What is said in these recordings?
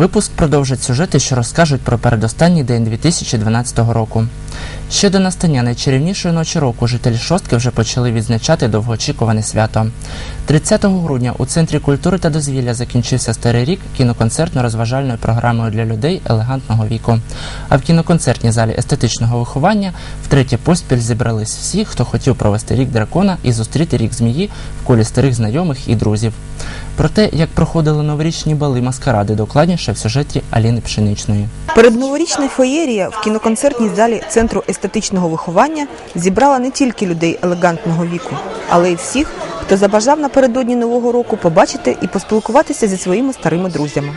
Випуск продовжить сюжети, що розкажуть про передостанній день 2012 року. Ще до настання найчарівнішої ночі року жителі шостки вже почали відзначати довгоочікуване свято. 30 грудня у центрі культури та дозвілля закінчився старий рік кіноконцертно-розважальною програмою для людей елегантного віку. А в кіноконцертній залі естетичного виховання втретє поспіль зібрались всі, хто хотів провести рік дракона і зустріти рік змії в колі старих знайомих і друзів. Про те, як проходили новорічні бали маскаради, докладніше в сюжеті Аліни Пшеничної. Передноворічна феєрія в кіноконцертній залі Центру естетичного виховання зібрала не тільки людей елегантного віку, але й всіх, хто забажав напередодні нового року побачити і поспілкуватися зі своїми старими друзями.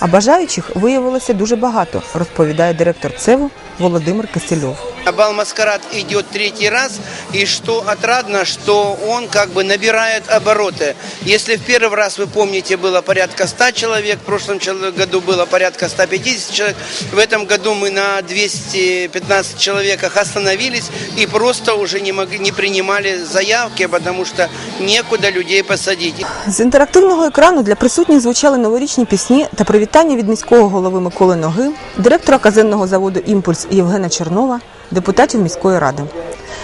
А бажаючих виявилося дуже багато, розповідає директор ЦЕВу Володимир Кисельов. Бал «Маскарад» идет третий раз, и что отрадно, что он как бы набирает обороты. Если в первый раз, вы помните, было порядка 100 человек, в прошлом чел- году было порядка 150 человек, в этом году мы на 215 человеках остановились и просто уже не, могли, не принимали заявки, потому что некуда людей посадить. З інтерактивного екрану для присутніх звучали новорічні пісні та привітання від міського голови Миколи Ноги, директора казенного заводу Імпульс Євгена Чернова, депутатів міської ради.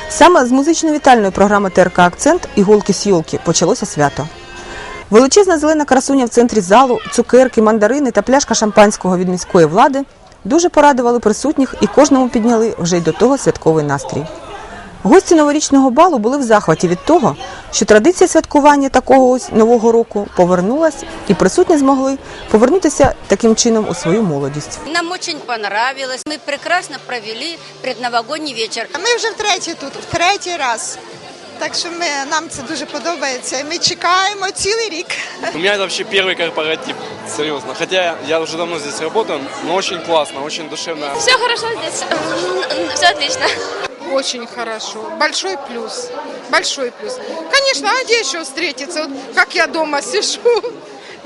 Саме з музично-вітальної програми ТРК Акцент «Іголки з йолки» почалося свято. Величезна зелена красуня в центрі залу, цукерки, мандарини та пляшка шампанського від міської влади дуже порадували присутніх і кожному підняли вже й до того святковий настрій. Гості новорічного балу були в захваті від того, що традиція святкування такого ось нового року повернулась, і присутні змогли повернутися таким чином у свою молодість. Нам очень понравилось. Мы прекрасно провели предновогодний вечер. А Ми вже втретє тут, в третій раз. Так що ми, нам це дуже подобається. І Ми чекаємо цілий рік. У меня это вообще первый корпоратив, серьезно. Хотя я уже давно здесь работаю, но очень классно, очень душевно. Все хорошо здесь. Все отлично. Очень хорошо. Большой плюс. Большой плюс. Конечно, а где еще встретиться? Вот как я дома сижу,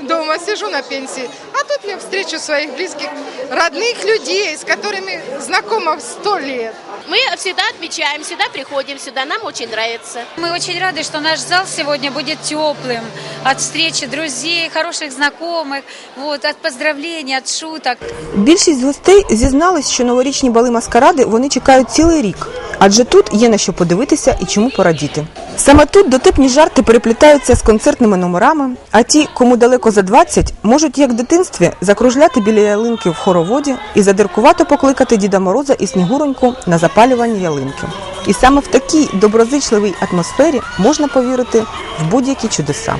дома сижу на пенсии, а тут я встречу своих близких, родных людей, с которыми знакома в сто лет. Мы всегда отмечаем, всегда приходим сюда. Нам очень нравится. Мы очень рады, что наш зал сегодня будет теплым от встречи друзей, хороших знакомых, вот, от поздравлений, от шуток. Більшість гостей зізнались, що новорічні бали маскаради вони чекають цілий рік, Адже тут є на що подивитися і чому порадіти. Саме тут дотипні жарти переплітаються з концертними номерами, а ті, кому далеко за 20, можуть як в дитинстві закружляти біля ялинки в хороводі і задиркувато покликати Діда Мороза і Снігуроньку на запалювання ялинки. І саме в такій доброзичливій атмосфері можна повірити в будь-які чудеса.